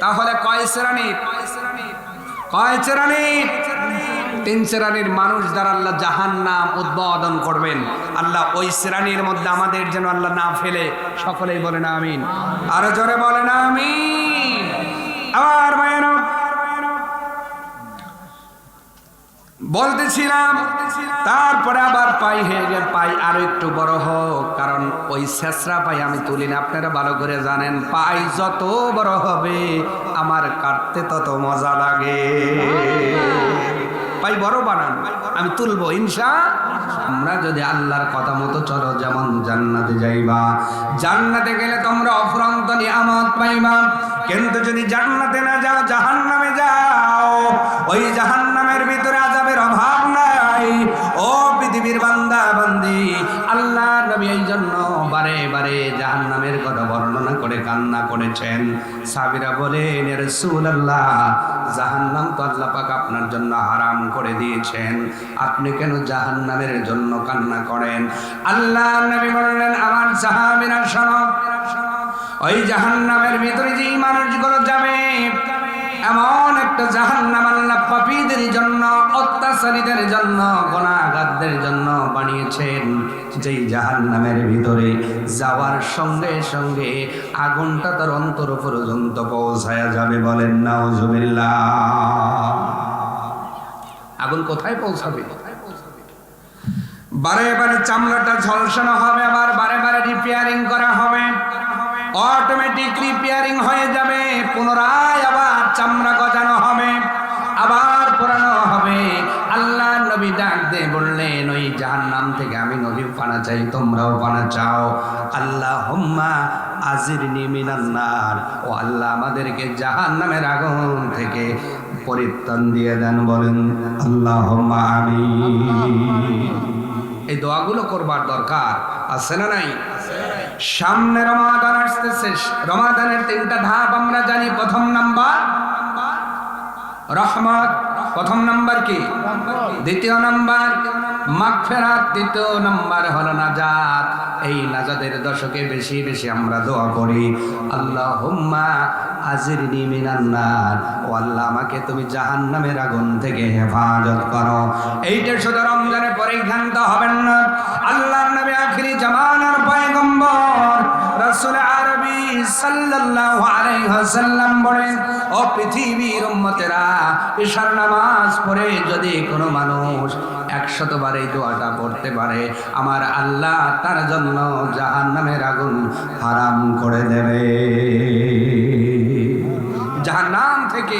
তাহলে কয় চেরানি কয় চেরানি তিন শ্রেণির মানুষ দ্বারা আল্লাহ জাহান নাম উদ্বোধন করবেন, আল্লাহ ওই শ্রেণির মধ্যে আমাদের যেন আল্লাহ না ফেলে, সকলেই বলে না আমিন। আরও জোরে বলে না আমিন। আবার মায়েরা বলতেছিলাম, তারপরে আবার পাই হয়ে গে পাই আরও একটু বড় হোক, কারণ ওই শেষরা পাই আমি তুলি না, আপনারা ভালো করে জানেন, পাই যত বড় হবে, আমার কাটতে তত মজা লাগে। পাই বড় বানান, আমি তুলবো, ইনশা আমরা যদি আল্লাহর কথা মতো চলো, যেমন জান্নাতে যাইবা। জান্নাতে গেলে তোমরা অফুরন্ত নিয়ামত পাইবা। কিন্তু যদি জান্নাতে না যাও, জাহান্নামে যাও। ওই জাহান্নামের ভিতরে ও পৃথিবীর বান্দা, বান্দি। আল্লাহ নবী এই জন্য বারে বারে জাহান্নামের কথা বর্ণনা করে, কান্না করেছেন। সাবিরা বলেন রাসূলুল্লাহ, জাহান্নাম তো আল্লাহ পাক আপনার জন্য হারাম করে দিয়েছেন। আপনি কেন জাহান্নামের জন্য কান্না করেন? আল্লাহ নবী বললেন, আমার সাহাবীরা শোনো, ওই জাহান্নামের ভিতরে যেই মানুষগুলো যাবে। এমন একটা জাহান্নাম আল্লাহ পাপীদের জন্য, অত্যাচারীদের জন্য গোনাগারদের জন্য বানিয়েছেন। যেই জাহান্নামের ভিতরে যাওয়ার সঙ্গে সঙ্গে আগুনটা তার অন্তর পর্যন্ত পৌঁছায়া যাবে বলেন না নাউজুবিল্লাহ। আগুন কোথায় পৌঁছাবে? বারে বারে চামড়াটা ঝলসানো হবে, আবার বারে বারে রিপেয়ারিং করা হবে। অটোমেটিক রিপেয়ারিং হয়ে যাবে, পুনরায় আবার চামড়া গজানো হবে, আবার পোড়ানো হবে। আল্লাহ নবী ডাক দিয়ে বললেন, ওই জাহান্নাম থেকে আমি নবী পানা চাই, তোমরাও পানা চাও। আল্লাহ হোম্মা আজির নিমিনান্নার ও আল্লাহ, আমাদেরকে জাহান্নামের আগুন থেকে পরিত্রাণ দিয়ে দেন, বলেন আল্লাহ আমি এই দোয়াগুলো করবার দরকার আছে না নাই? সামনে রমাদান আসতেছে। রমাদানের তিনটা ধাপ আমরা জানি। প্রথম নাম্বার, রহমত। প্রথম নাম্বার কি? দ্বিতীয় নাম্বার, মাগফেরাত। তৃতীয় নাম্বার হল নাজাত। এই নাজাদের দশকে বেশি বেশি আমরা দোয়া করি। আল্লাহ আজিরনি মিনান্নার ও আল্লাহ, আমাকে তুমি জাহান্নামের আগুন থেকে হেফাজত করো। এইটা শুধু রমজানের পরেই ক্ষান্ত হবেন না। আল্লাহ নবী আখিরি জামানার পয়গম্বর রাসূল আরবি সাল্লাল্লাহু আলাইহি ওয়াসাল্লাম বলেন, ও পৃথিবীর উম্মতেরা, ঈশার নামাজ পড়ে যদি কোনো মানুষ একশতবার এই দোয়াটা পড়তে পারে, আমার আল্লাহ তার জন্য জাহান্নামের আগুন হারাম করে দেবে। জাহান্নাম থেকে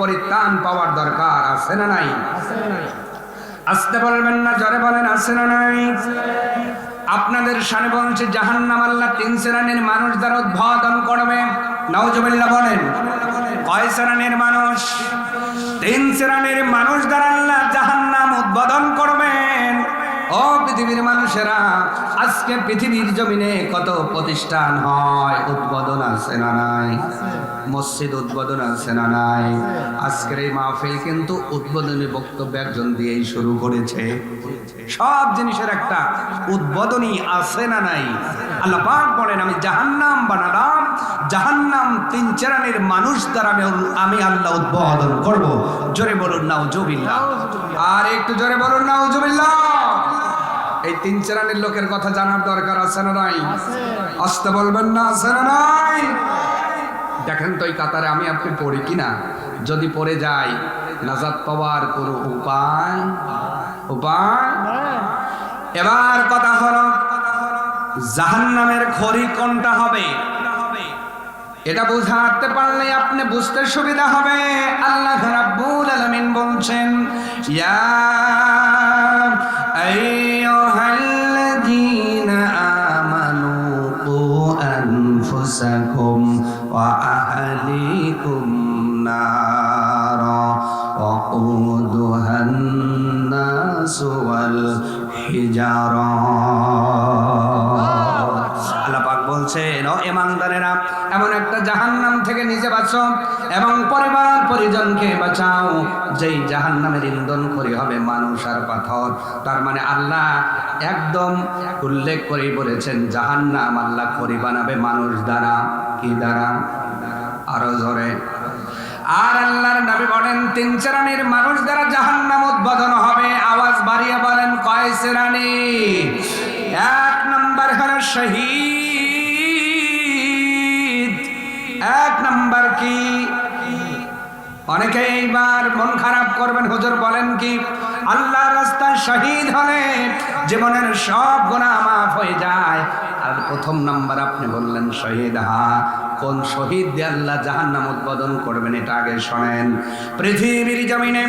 পরিত্রাণ পাওয়ার দরকার, আছে না নাই? আসতে বলবেন না, জরে বলেন, আছে না নাই? আপনাদের সানে বলছে, জাহান্নাম আল্লাহ তিন শ্রেণির মানুষ দ্বারা উদ্বোধন করবে নওজবিল্লা বলেন, কয় শ্রেণির মানুষ? তিন শ্রেণির মানুষ দ্বারা আল্লাহ জাহান্নাম উদ্বোধন করবেন ও পৃথিবীর মানুষেরা, আজকে পৃথিবীর জমিনে কত প্রতিষ্ঠান হয়? উদ্বোধন আছে না নাই? মসজিদ উদ্বোধন আছে না নাই? আজকের এই মাহফিল কিন্তু উদ্বোধনী বক্তব্য একজন দিয়েই শুরু করেছে। সব জিনিসের একটা উদ্বোধনী আছে না নাই? আল্লাহ পাক বলেন, আমি জাহান্নাম বানালাম, জাহান্নাম তিন চেরানির মানুষ দ্বারা আমি আমি আল্লাহ উদ্বোধন করব। জোরে বলুন নাও জবিল্লা আর একটু জোরে বলুন নাও জবিল্লা এই তিন চেরানির লোকের কথা জানার দরকার আছে না নাই? আসতে বলবেন না আছে না নাই? দেখেন তো এই কাতারে আমি আপনি পড়ি কিনা? যদি পড়ে যাই নাজাত পাওয়ার কোনো উপায়? উপায়? এবার কথা হলো জাহান্নামের খড়ি কোনটা হবে? এটা বুঝাতে পারলে আপনি বুঝতে সুবিধা হবে। আল্লাহ রাব্বুল আলামিন বলছেন ইয়া আইয়ুহাল্লাযীনা নারা وقودها الناس والحجارة আল্লাহ পাক বলছেন ও ইমানদারেরা এমন একটা জাহান্নাম থেকে নিজে বাঁচো এবং পরিবার পরিজনকে বাঁচাও যেই জাহান্নামের ইন্ধন করি হবে মানুষ আর পাথর তার মানে আল্লাহ একদম উল্লেখ করে বলেছেন জাহান্নাম আল্লাহ করি বানাবে মানুষ দ্বারা কি দ্বারা আরো জোরে আর আল্লাহর নবী বলেন, তিন শ্রেণির মানুষ দ্বারা জাহান্নাম উদ্বোধন হবে, আওয়াজ বাড়িয়ে বলেন, কয় শ্রেণি? এক নম্বর হলো শহীদ। এক নম্বর কি? অনেকে এইবার মন খারাপ করবেন, হুজুর বলেন কি আল্লাহ রাস্তায় শহীদ হলে জীবনের সব গুণা মাফ হয়ে যায়। আর প্রথম নাম্বার আপনি বললেন, শহীদ, হা কোন শহীদ দিয়ে আল্লাহ জাহান্নাম উদ্বোধন করবেন, এটা আগে শোনেন। পৃথিবীর জমিনে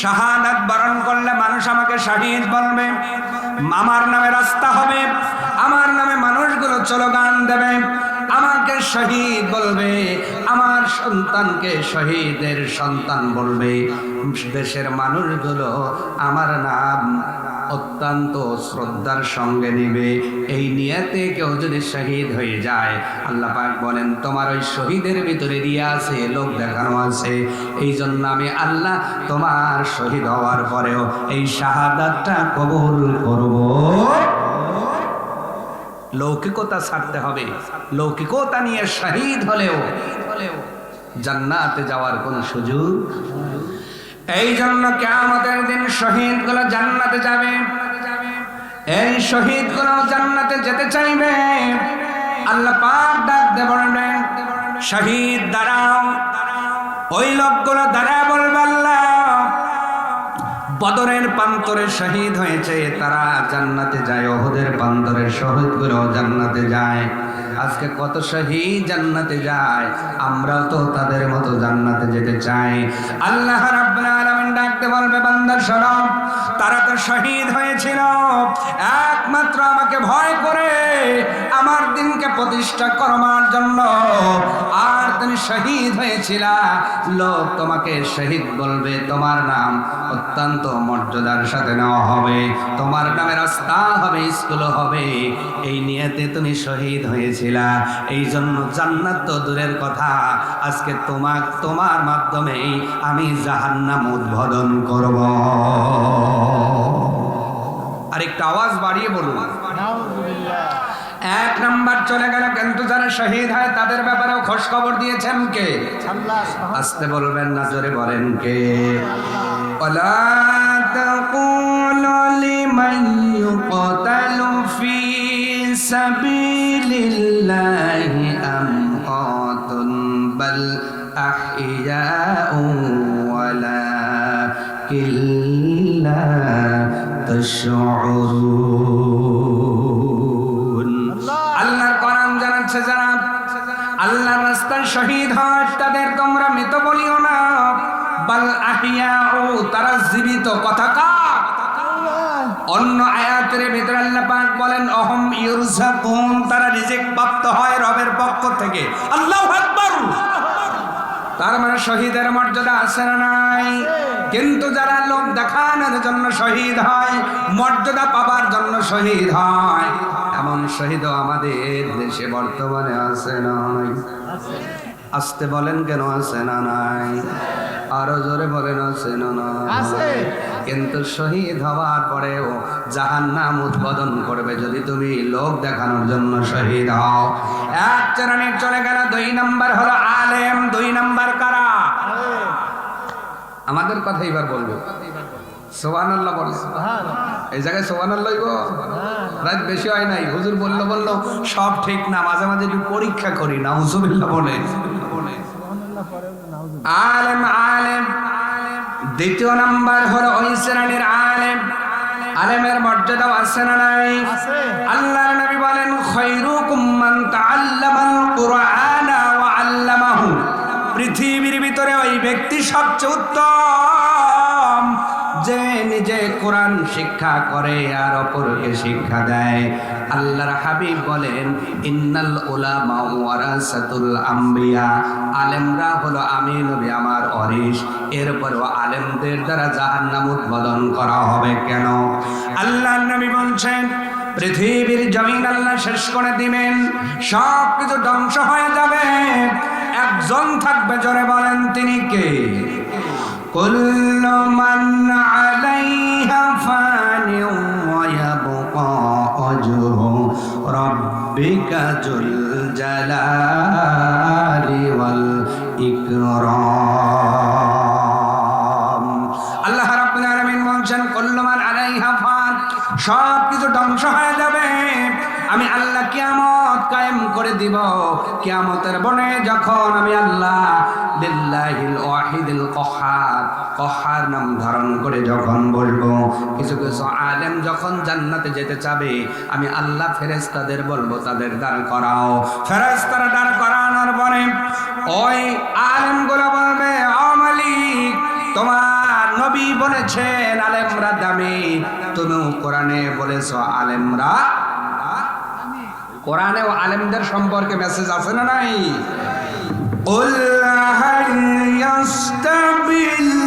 শাহাদাত বরণ করলে মানুষ আমাকে শহীদ বলবে আমার নামে রাস্তা হবে, আমার নামে মানুষগুলো চলগান দেবে, আমাকে শহীদ বলবে, আমার সন্তানকে শহীদের সন্তান বলবে। দেশের মানুষগুলো আমার নাম অত্যন্ত শ্রদ্ধার সঙ্গে নিবে। এই নিয়তে কেউ যদি শহীদ হয়ে যায়, আল্লাহ পাক বলেন, তোমার ওই শহীদের ভিতরে দিয়ে আছে, লোক দেখানো আছে। এই জন্য আমি আল্লাহ তোমার শহীদ হওয়ার পরেও এই শাহাদাতটা কবুল করব। লৌকিকতা ছাড়তে হবে। লৌকিকতা নিয়ে শহীদ হলেও জান্নাতে যাওয়ার কোনো সুযোগ এই জন্য কেমতের দিন শহীদগুলো জান্নাতে যাবে। এই শহীদগুলো জান্নাতে যেতে চাইবে। আল্লাহ পাক ডাক দে বলবেন, শহীদ দাঁড়াও। ওই লোকগুলো দাঁড়া বলবে বদরের প্রান্তরে শহীদ হয়েছে, তারা জান্নাতে যায়, ওহদের প্রান্তরের শহীদগুলো জান্নাতে যায়। আজকে কত শহীদ জান্নাতে যায়, আমরাও তো তাদের মতো জান্নাতে যেতে চাই। আল্লাহ রাব্বুল আলামিন ডাকতে বলবে বান্দার শরম তারা তো শহীদ হয়েছিল। একমাত্র আমাকে ভয় করে আমার দিনকে প্রতিষ্ঠা করবার জন্য। আর তুমি শহীদ হয়েছিল। লোক তোমাকে শহীদ বলবে, তোমার নাম অত্যন্ত মর্যাদার সাথে নেওয়া হবে। তোমার নামে রাস্তা হবে স্কুল হবে। এই নিয়েতে তুমি শহীদ হয়েছিলা। এই জন্য জান্নাত তো দূরের কথা। আজকে তোমার তোমার মাধ্যমেই আমি জাহান্নাম উদ্বোধন করব আর একটু আওয়াজ বাড়িয়ে বলুন এক নাম্বার চলে গেল কিন্তু যারা শহীদ হয় তাদের ব্যাপারেও খোঁজ খবর দিয়েছেন কে আসতে বলবেন না জোরে বলেন কে ولا تقولوا لمن يقتل في سبيل الله تشعرون আল্লাহর কোরআন জানাচ্ছে যারা আল্লাহর রাস্তায় শহীদ হয় তাদের তোমরা মৃত বলিও না বাল আহিয়া ও তারা জীবিত কথা কার অন্য আয়াতের ভিতরে আল্লাহ পাক বলেন অহম ইউরজাকুন তারা রিজেক প্রাপ্ত হয় রবের পক্ষ থেকে আল্লাহু আকবার তার মানে শহীদের মর্যাদা আছে না নাই? কিন্তু যারা লোক দেখানোর জন্য শহীদ হয়, মর্যাদা পাবার জন্য শহীদ হয়। এমন শহীদ আমাদের দেশে বর্তমানে আছে না নাই? আসতে বলেন কেন আছে না নাই? আরও জোরে বলেন আছে না নাই? কিন্তু শহীদ হওয়ার পরেও জাহান নাম উদ্বোধন করবে যদি তুমি লোক দেখানোর জন্য শহীদ হও। এক চরণে চলে গেল দুই নাম্বার হলো আলেম দুই নাম্বার কারা? আমাদের কথা এবার বলব। সোহান আল্লাহ বলে এই জায়গায় সোহান আল্লাহ রাত বেশি হয় নাই হুজুর বলল বলল সব ঠিক না মাঝে মাঝে একটু পরীক্ষা করি না বলে। আলেম দ্বিতীয় নাম্বার হলো ওই শ্রেণির আলেম। আলেমের মর্যাদাও আছে না নাই? আল্লাহর নবী বলেন খৈরুকুম মান তাআল্লামাল কুরআনা ওয়া আল্লামাহু। পৃথিবীর ভিতরে ওই ব্যক্তি সবচেয়ে উত্তম যে নিজে কোরআন শিক্ষা করে আর অপরকে শিক্ষা দেয়। আল্লাহর হাবিব বলেন, ইন্নাল উলামা ওয়ারাসাতুল আম্বিয়া। আলেমরা হলো আমি, নবী আমার অরিশ। এরপরও আলেমদের দ্বারা জাহান্নাম উদ্বোধন করা হবে কেন? আল্লাহর নবী বলছেন, পৃথিবীর জমিন আল্লাহ শেষ করে দিবেন সব কিছু ধ্বংস হয়ে যাবে। একজন থাকবে, জোরে বলেন, তিনি কে? কুল্লমান আল রব্বিকা জালালি ওয়াল ইকরাম। আল্লাহ রাব্বুল আলামিন বলছেন, কল্লমান আলাইহা ফান সব কিছু ধ্বংস হয়ে যাবে। আমি আল্লাহ কিয়ামত কায়েম করে দিব। কিয়ামতের বনে যখন আমি আল্লাহ লিল্লাহিল ওয়াহিদুল কহার কহার নাম ধারণ করে যখন বলবো কিছু কিছু আলেম যখন জান্নাতে যেতে চাবে আমি আল্লাহ ফেরেশতাদের বলবো তাদের দাঁড় করাও ফেরেশতারা দাঁড় করানোর পরে ওই আলেমগুলো বলবে ও মালিক তোমার নবী বলেছেন আলেমরা দামি তুমিও কোরআনে বলেছ আলেমরা কোরআনে ও আলেমদের সম্পর্কে মেসেজ আছে না নাই قل هل يستوي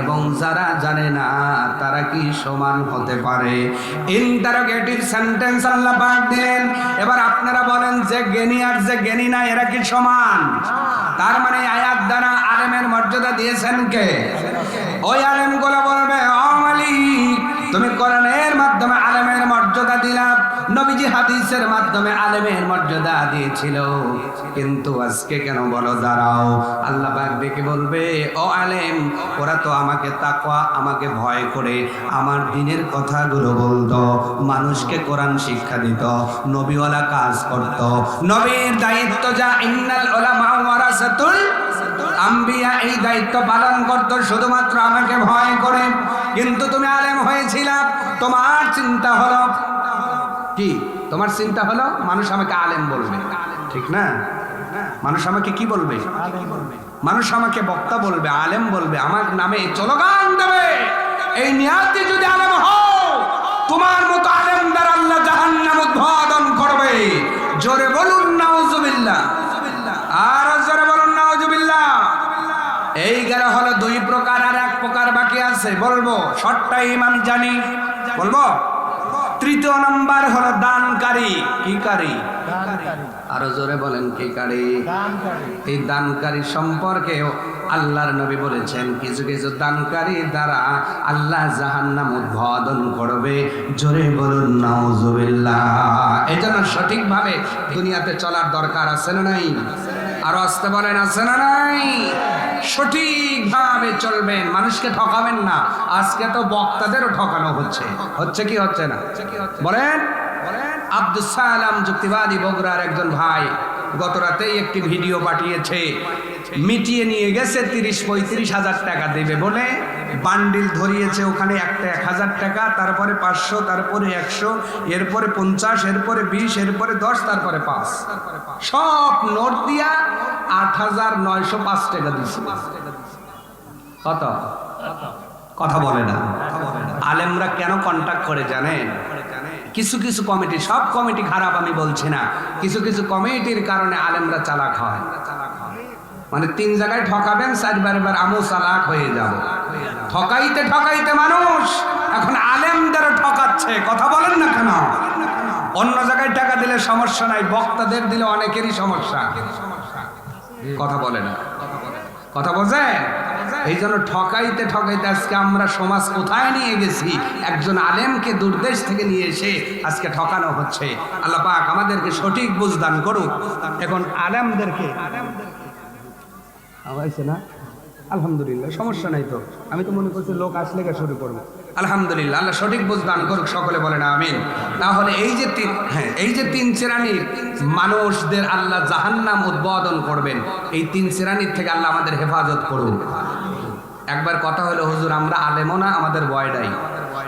এবং যারা জানে না, তারা কি সমান হতে পারে? ইন্টারোগেটিভ সেন্টেন্স আল্লাহ পাক দিলেন। এবার আপনারা বলেন, যে জ্ঞানী আর যে জ্ঞানী না, এরা কি সমান? তার মানে আয়াত দ্বারা আলেমের মর্যাদা দিয়েছেন কে? ওই আলেমগুলো বলবে, ও মালিক, তুমি কোরআনের মাধ্যমে আলেমের মর্যাদা দিলাম নবীজি হাদিসের মাধ্যমে আলেমের মর্যাদা দিয়েছিল। কিন্তু আজকে কেন বলো, দাঁড়াও। আল্লাহ পাক ডেকে বলবে, ও আলেম, ওরা তো আমাকে তাকওয়া, আমাকে ভয় করে। আমার দিনের কথাগুলো বলতো, মানুষকে কোরআন শিক্ষা দিত, নবীওয়ালা কাজ করত। নবীর দায়িত্ব যা ইন্নাল উলামা ওয়ারাসাতুল আম্বিয়া, এই দায়িত্ব পালন করতো শুধুমাত্র আমাকে ভয় করে। কিন্তু তুমি আলেম হয়েছিলাম তোমার চিন্তা হলো কি? তোমার চিন্তা হলো মানুষ আমাকে আলেম বলবে। ঠিক না? মানুষ আমাকে কি বলবে? মানুষ আমাকে বক্তা বলবে, আলেম বলবে, আমার নামে চলগান দেবে। এই নিয়াতি যদি আলেম হও, তোমার মতো আলেম দ্বারা আল্লাহ জাহান্নাম উদ্বোধন করবে। জোরে বলুন, নাউজুবিল্লাহ। আর জোরে বলুন, নাউজুবিল্লাহ। এই গেল হলো দুই প্রকার আর এক প্রকার বাকি আছে। বলব সবটাই আমি জানি। বলব? তৃতীয় নাম্বার হলো দানকারী। কি কারি? আরও জোরে বলেন কি কারি? এই দানকারী সম্পর্কে আল্লাহর নবী বলেছেন কিছু কিছু দানকারী দ্বারা আল্লাহ জাহান্নাম উদ্বোধন করবে। জোরে বলুন নাউজুবিল্লাহ। এই জন্য সঠিকভাবে দুনিয়াতে চলার দরকার আছে না নাই? আরও আসতে বলেন আছে না নাই? সঠিকভাবে চলবেন, মানুষকে ঠকাবেন না। আজকে তো বক্তাদেরও ঠকানো হচ্ছে। হচ্ছে কি হচ্ছে না? বলেন? আব্দুল সালাম যুক্তিবাদী বগুড়ার একজন ভাই গত রাতেই একটি ভিডিও পাঠিয়েছে। মিটিয়ে নিয়ে গেছে তিরিশ পঁয়ত্রিশ হাজার টাকা দেবে বলে। বান্ডিল ধরিয়েছে ওখানে একটা এক হাজার টাকা, তারপরে পাঁচশো, তারপরে একশো, এরপরে পঞ্চাশ, এরপরে বিশ, এরপরে দশ, তারপরে পাঁচ। সব নোট দিয়া আট হাজার নয়শো পাঁচ টাকা দিচ্ছে কত? কথা বলে না। আলেমরা কেন কন্ট্যাক্ট করে জানেন কিছু কিছু কমিটি সব কমিটি খারাপ আমি বলছি না। কিছু কিছু কমিটির কারণে আলেমরা চালাক হয়। মানে তিন জায়গায় ঠকাবেন, চারবার বার আমু চালাক হয়ে যাব। ঠকাইতে ঠকাইতে মানুষ এখন আলেমদের ঠকাচ্ছে। কথা বলেন না কেন? অন্য জায়গায় টাকা দিলে সমস্যা নাই, বক্তাদের দিলে অনেকেরই সমস্যা। কথা বলে না কথা বোঝে এই জন্য ঠকাইতে ঠকাইতে আজকে আমরা সমাজ কোথায় নিয়ে গেছি? একজন আলেমকে দূরদেশ থেকে নিয়ে এসে আজকে ঠকানো হচ্ছে। আল্লাহ পাক আমাদেরকে সঠিক বুঝদান করুক। এখন আলেমদেরকে হয়েছে না? আলহামদুলিল্লাহ, সমস্যা নাই তো। আমি তো মনে করছি লোক আসলে কে শুরু করব। আলহামদুলিল্লাহ, আল্লাহ সঠিক বুঝদান করুক, সকলে বলে না আমিন। তাহলে এই যে তিন হ্যাঁ এই যে তিন শ্রেণির মানুষদের আল্লাহ জাহান্নাম উদ্বোধন করবেন, এই তিন শ্রেণির থেকে আল্লাহ আমাদের হেফাজত করুন। একবার কথা হলো, হুজুর, আমরা আলেমও না, আমাদের বয়ডাই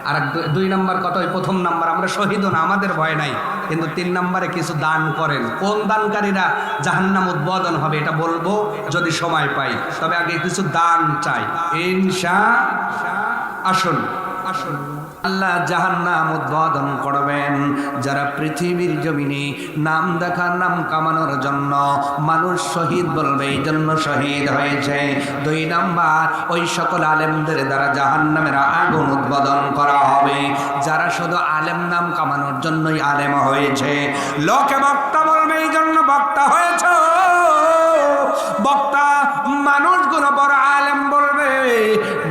আর দুই নম্বর কথা ওই প্রথম নাম্বার, আমরা শহীদও না, আমাদের ভয় নাই, কিন্তু তিন নম্বরে কিছু দান করেন। কোন দানকারীরা জাহান্নাম উদ্বোধন হবে এটা বলব যদি সময় পাই, তবে আগে কিছু দান চাই। ইনশা আসুন আসুন। আল্লাহ জাহান্নাম উদ্বোধন করবেন। যারা পৃথিবীর জমিনে নাম দেখা নাম কামানোর জন্য মানুষ শহীদ বলবে, এই জন্য শহীদ হয়েছে। দুই নাম্বার, ওই সকল আলেমদের দ্বারা জাহান্নামের আগুন উদ্বোধন করা হবে। যারা শুধু আলেম নাম কামানোর জন্যই আলেম হয়েছে। লোকে বক্তা বলবে, এই জন্য বক্তা হয়েছে। বক্তা মানুষগুলো বড়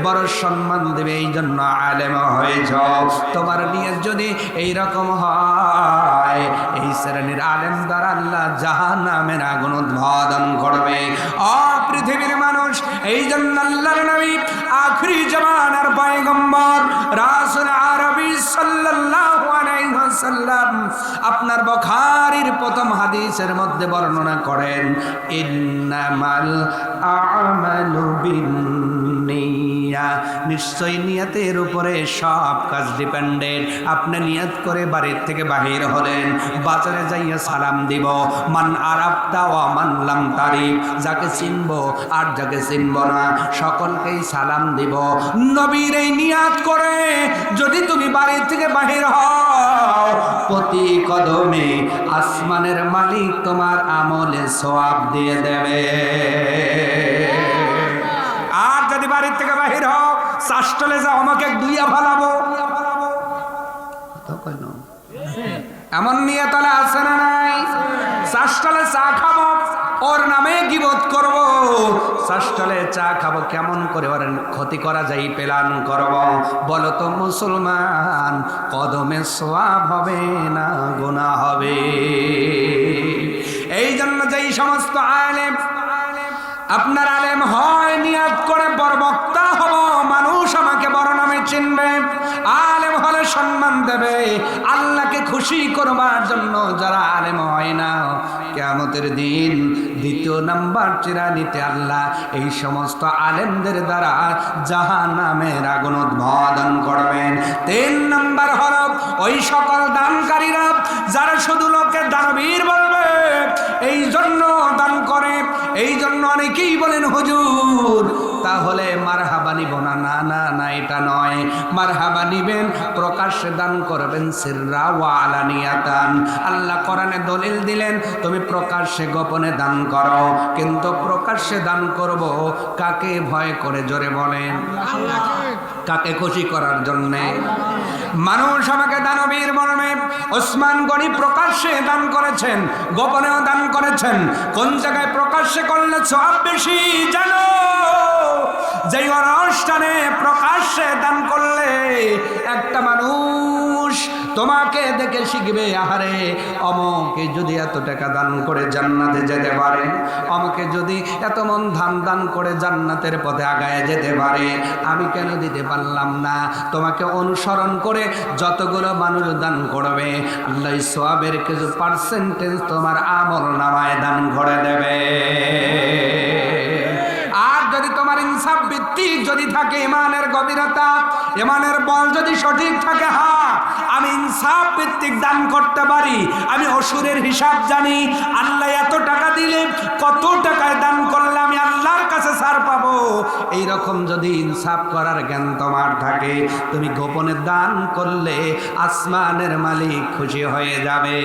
বড় সম্মান দেবে এই জন্য আলেম হয়েছ। তোমার নিয়ে যদি এই রকম হয়, এই শ্রেণির আলেম দ্বারা আল্লাহ জাহান নামের আগুন উদ্বোধন করবে। পৃথিবীর মানুষ এই জন্য আল্লাহর নবী আখরি জমানার পয়গম্বর রাসূল আরবি সাল্লাল্লাহু আলাইহি ওয়াসাল্লাম আপনার বখারির প্রথম হাদিসের মধ্যে বর্ণনা করেন, ইন্নামাল আমালু বিন্নিয়া নিশ্চয় নিয়তের উপরে সব কাজ ডিপেন্ডেন্ট আপনি নিয়ত করে বাড়ির থেকে বাহির হলেন, বাজারে যাইয়া সালাম দিব। মান আরাফতা ওয়া মান লাম তারিফ। যাকে চিনব আর যাকে চিনব না, সকলকেই সালাম দিব। নবীর এই নিয়াত করে যদি তুমি বাড়ির থেকে বাহির হও, প্রতি কদমে আসমানের মালিক তোমার আমলে সোয়াব দিয়ে দেবে। বাহির হও চাষটলে যা আমাকে দুইয়া ফালাবো। এমন নিয়ে তাহলে আছে না নাই? চাষটলে চা খাব, ওর নামে গিবত করব। চাষটলে চা খাব, কেমন করে ওর ক্ষতি করা যাই প্লান করব। বলো তো মুসলমান, কদমে সোয়াব হবে না গোনা হবে? এই জন্য যেই সমস্ত আলেম, আপনার আলেম হয় নিয়াত করে বড় বক্তা হব মানুষ আমাকে বড় নামে চিনবে, আলেম হলে সম্মান দেবে, আল্লাহকে খুশি করবার জন্য যারা আলেম হয় না। কেমতের দিন দ্বিতীয় নাম্বার চিরানিতে আল্লাহ এই সমস্ত আলেমদের দ্বারা জাহান নামের আগুন উদ্বোধন করবেন। তিন নাম্বার হল ওই সকল দানকারীরা যারা শুধু লোকে দানবীর বলবে, এই জন্য দান করে, এই জন্য অনেকেই বলেন, হুজুর তাহলে মারহাবা নিব না না না না, এটা নয়। মারহাবা নিবেন প্রকাশ্যে দান করবেন, সিররা ওয়া আলানিয়াতান। আল্লাহ কোরআনে দলিল দিলেন, তুমি প্রকাশ্যে গোপনে দান করো। কিন্তু প্রকাশ্যে দান করব কাকে ভয় করে জোরে বলেন? কাকে খুশি করার জন্যে? মানুষ আমাকে দানবীর মর্মে ওসমান গনি প্রকাশ্যে দান করেছেন, গোপনেও দান করেছেন। কোন জায়গায় প্রকাশ্যে করলে সব বেশি জানো? যেই অনুষ্ঠানে প্রকাশ্যে দান করলে একটা মানুষ তোমাকে দেখে শিখবে, আহারে, অমকে যদি এত টাকা দান করে জান্নাতে যেতে পারে, অমকে যদি এত মন ধান দান করে জান্নাতের পথে আগায় যেতে পারে, আমি কেন দিতে পারলাম না? তোমাকে অনুসরণ করে যতগুলো মানুষ দান করবে, আল্লাহ সোয়াবের কিছু পার্সেন্টেজ তোমার আমল নামায় দান করে দেবে। ইনসাফ ভিত্তিক যদি থাকে ইমানের গভীরতা, ইমানের বল যদি সঠিক থাকে হ্যাঁ আমি ইনসাফ ভিত্তিক দান করতে পারি, আমি অসুরের হিসাব জানি, আল্লাহ এত টাকা দিলে কত টাকায় দান করলে আমি আল্লাহর কাছে ছাড় পাবো। এই রকম যদি ইনসাফ করার জ্ঞান তোমার থাকে, তুমি গোপনে দান করলে আসমানের মালিক খুশি হয়ে যাবে।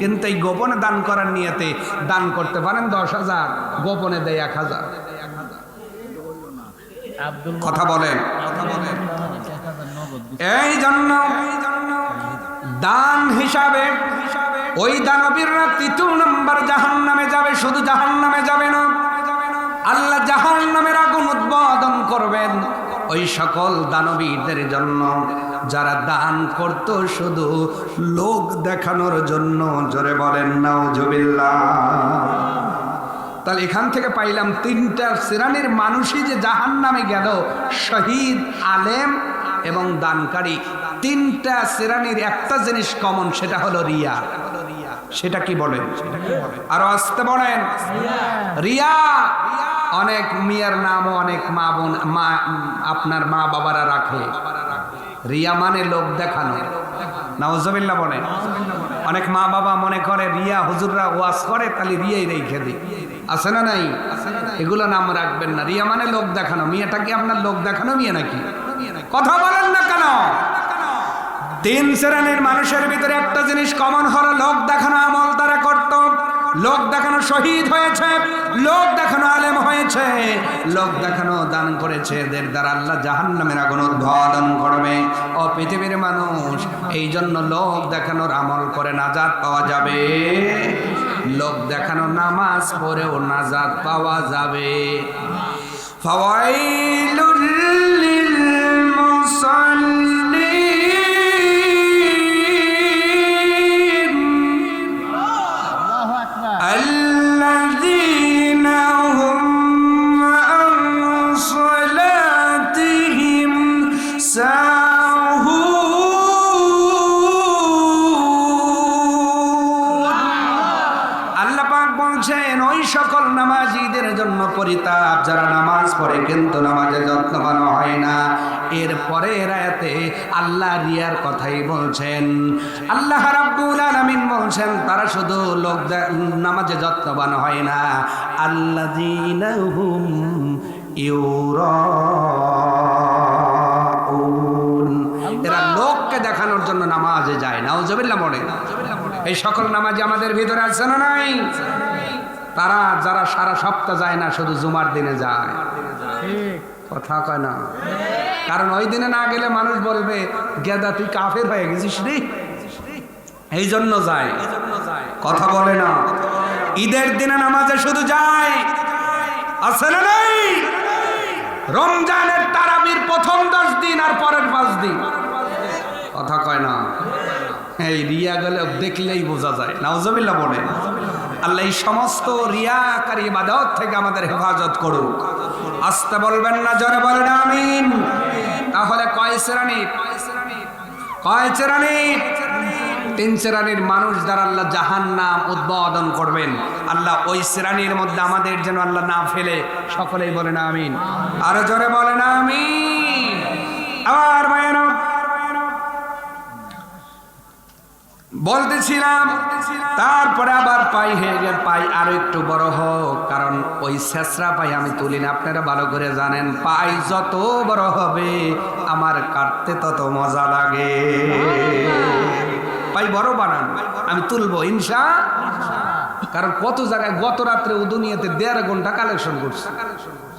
কিন্তু এই গোপনে দান করার নিয়তে দান করতে পারেন দশ হাজার, গোপনে দেয় এক হাজার। কথা বলেন। এই জন্য দান হিসাবে ওই দানবীররা তৃতীয় নম্বর জাহান নামে যাবে শুধু জাহান নামে যাবে না। আল্লাহ জাহান নামের আগুন উদ্বোধন করবেন ওই সকল দানবীদের জন্য। যারা দান করত শুধু লোক দেখানোর জন্য জোরে বলেন নাউজুবিল্লাহ। তাহলে এখান থেকে পাইলাম তিনটা শ্রেণির মানুষই যে জাহান নামে গেল, শহীদ, আলেম এবং দানকারী। তিনটা শ্রেণির একটা জিনিস কমন সেটা হলো রিয়া। সেটা কি বলেন? আরও আসতে বলেন? রিয়া! অনেক মিয়ার নামও অনেক মা বোন, মা, আপনার মা বাবারা রাখে। রিয়া মানে লোক দেখানো। নওয়াজবিল্লা বলে। অনেক মা বাবা মনে করে, রিয়া হুজুররা ওয়াজ করে, তাহলে রিয়াই রেখে দিই। আছে না নাই? এগুলো নাম রাখবেন না। রিয়া মানে লোক দেখানো। মিয়াটা কি আপনার লোক দেখানো মিয়া নাকি? কথা বলেন না কেন? তিন শ্রেণির মানুষের ভিতরে একটা জিনিস কমন হলো, লোক দেখানো আমল তারা করত। লোক দেখানো শহীদ হয়েছে, লোক দেখানো আলেম হয়েছে, লোক দেখানো দান করেছে এদের দ্বারা আল্লাহ জাহান নামের আগুন উদ্বোধন করবে। ও পৃথিবীর মানুষ এই জন্য লোক দেখানোর আমল করে নাজাদ পাওয়া যাবে। লোক দেখানো নামাজ পড়েও নাজাদ পাওয়া যাবে। ফাওয়াইলুল এর পরে রায়াতে আল্লাহ রিয়ার কথাই বলছেন। আল্লাহ রাব্বুল আলামিন বলছেন তারা শুধু লোক নামাজে যত্নবান হয় না। আল্লাযীনা হুম ইউরাউন। এরা লোককে দেখানোর জন্য নামাজে যায় নাউজুবিল্লাহ পড়ে। এই সকল নামাজি আমাদের ভিতরে আছে না নাই? তারা যারা সারা সপ্তাহ যায় না শুধু জুমার দিনে যায়। কথা কয় না? কারণ ওই দিনে না গেলে মানুষ বলবে, গেদা, তুই কাফের হয়ে গেছিস রে। এই জন্য যায়। কথা বলে না। ঈদের দিনে নামাজে শুধু যায়। আছে না রমজানের তারাবির প্রথম দশ দিন আর পরের পাঁচ দিন। কথা কয় না। এই রিয়া গেলে দেখলেই বোঝা যায়। নাউজবিল্লা বলে। আল্লাহ এই সমস্ত রিয়াকারী ইবাদত থেকে আমাদের হেফাজত করুক। আসতে বলবেন না, জোরে বলেন, আমিন। তাহলে কয় শ্রেণি? কয় শ্রেণি? তিন শ্রেণির মানুষ দ্বারা আল্লাহ জাহান নাম উদ্বোধন করবেন, আল্লাহ ওই শ্রেণির মধ্যে আমাদের যেন আল্লাহ না ফেলে, সকলেই বলেন আমিন। আরও জোরে বলেন, আমিন। আবার ভাইয়েরা বলতেছিলাম, তারপরে আবার পাই হয়ে গে পাই আরও একটু বড় হোক, কারণ ওই শেষরা পাই আমি তুলি না, আপনারা ভালো করে জানেন, পাই যত বড় হবে, আমার কাটতে তত মজা লাগে। পাই বড় বানান, আমি তুলবো ইনসা কারণ কত জায়গায় গত রাত্রে উদুনিয়াতে দেড় ঘণ্টা কালেকশন করছে।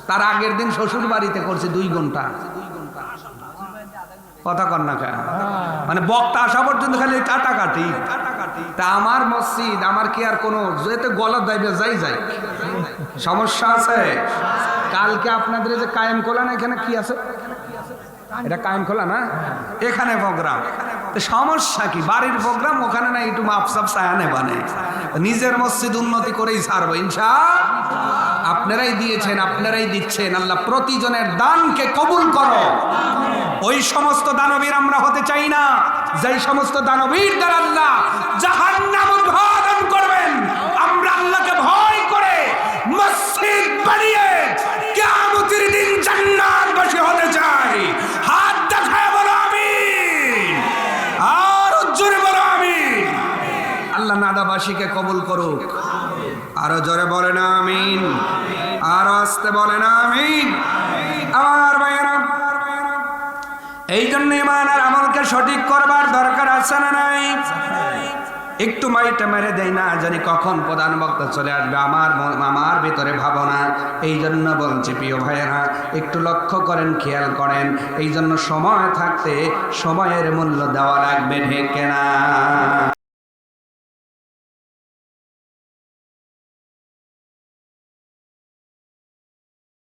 তার আগের দিন শ্বশুর বাড়িতে করছে দুই ঘণ্টা। কথা কর না কেন? মানে বক্তা আসা পর্যন্ত খালি কাটাকাটি তা আমার মসজিদ, আমার কি আর কোনো যেতে গলার দাইবে যাই যাই। সমস্যা আছে? কালকে আপনাদের যে কায়েম খোলা না এখানে কি আছে? এটা কায়েম খোলা না? এখানে প্রোগ্রাম। সমস্যা কি? বাড়ির প্রোগ্রাম, ওখানে না একটু মাপসাপ সায়ানে বানে নিজের মসজিদ উন্নতি করেই ছাড়বো, ইনশা আপনারাই দিয়েছেন, আপনারাই দিচ্ছেন। আল্লাহ প্রতিজনের দানকে কবুল করো। ওই সমস্ত দানবীর আমরা হতে চাই না। যেই সমস্ত দানবীর দ্বারা আল্লাহ জাহান্নাম উদ্বোধন করবেন, আমরা আল্লাহকে ভয় করে মসজিদ বানিয়ে কিয়ামতের দিন জান্নাতবাসী হতে চাই। হাত দেখায় বলো, আমিন। আর জোরে বলো, আমিন। আল্লাহ নাদাবাসীকে কবুল করুক। আরও জোরে বলে না আমিন। আরও আসতে বলে না, আমিন। আমার ভাইয়েরা এই জন্য ইমান আর আমলকে সঠিক করবার দরকার আছে না নাই? একটু মাইটা মেরে দেয় না, জানি কখন প্রধান বক্তা চলে আসবে, আমার আমার ভিতরে ভাবনা। এই জন্য বলছি, প্রিয় ভাইয়েরা, একটু লক্ষ্য করেন, খেয়াল করেন এই জন্য সময় থাকতে সময়ের মূল্য দেওয়া লাগবে, ঢেকে না।